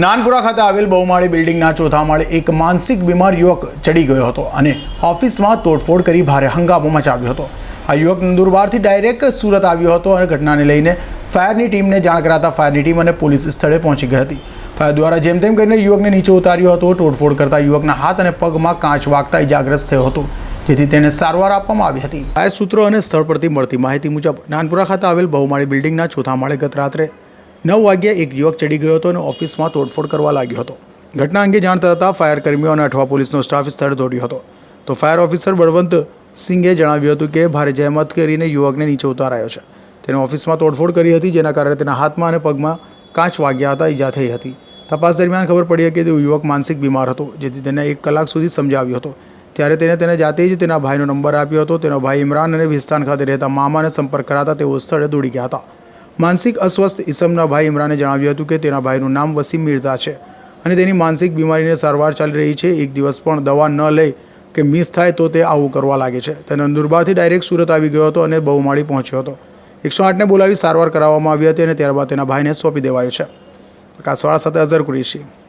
નાનપુરા ખાતે આવેલ બહુમાળી બિલ્ડિંગના ચોથા માળે એક માનસિક બીમાર યુવક ચડી ગયો હતો અને ઓફિસમાં તોડફોડ કરી ભારે હંગામો મચાવ્યો હતો. આ યુવક નંદુરબારથી ડાયરેક્ટ સુરત આવ્યો હતો અને ઘટનાને લઈને ફાયરની ટીમને જાણ કરાતા ફાયરની ટીમ અને પોલીસ સ્થળે પહોંચી ગઈ હતી. ફાયર દ્વારા જેમ તેમ કરીને યુવકને નીચે ઉતાર્યો હતો. તોડફોડ કરતા યુવકના હાથ અને પગમાં કાચ વાગતા ઇજાગ્રસ્ત થયો હતો, જેથી તેને સારવાર આપવામાં આવી હતી. ફાયર સૂત્રો અને સ્થળ પરથી મળતી માહિતી મુજબ, નાનપુરા ખાતે આવેલ બહુમાળી બિલ્ડિંગના ચોથા માળે ગત રાત્રે નવ વાગ્યે એક યુવક ચડી ગયો હતો અને ઓફિસમાં તોડફોડ કરવા લાગ્યો હતો. ઘટના અંગે જાણ થતાં ફાયર કર્મીઓ અને અઠવા પોલીસનો સ્ટાફ સ્થળ દોડ્યો હતો. તો ફાયર ઓફિસર બળવંત સિંઘે જણાવ્યું હતું કે ભારે જહેમત કરીને યુવકને નીચે ઉતારાયો છે. તેને ઓફિસમાં તોડફોડ કરી હતી, જેના કારણે તેના હાથમાં અને પગમાં કાચ વાગ્યા હતા, ઈજા થઈ હતી. તપાસ દરમિયાન ખબર પડી કે તે યુવક માનસિક બીમાર હતો, જેથી તેને એક કલાક સુધી સમજાવ્યો હતો. ત્યારે તેને તેને જાતે જ તેના ભાઈનો નંબર આપ્યો હતો. તેનો ભાઈ ઇમરાન અને વિસ્તાન ખાતે રહેતા મામાને સંપર્ક કરાતા તેઓ સ્થળે દોડી ગયા હતા. માનસિક અસ્વસ્થ ઈસમના ભાઈ ઇમરાને જણાવ્યું હતું કે તેના ભાઈનું નામ વસીમ મિર્ઝા છે અને તેની માનસિક બીમારીને સારવાર ચાલી રહી છે. એક દિવસ પણ દવા ન લે કે મિસ થાય તો તે આવું કરવા લાગે છે. તે નંદુરબારથી ડાયરેક્ટ સુરત આવી ગયો હતો અને બહુમાળી પહોંચ્યો હતો. એકસો આઠને બોલાવી સારવાર કરાવવામાં આવી હતી અને ત્યારબાદ તેના ભાઈને સોંપી દેવાયો છે. પ્રકાશવાળા સાથે અઝર કુરેશી.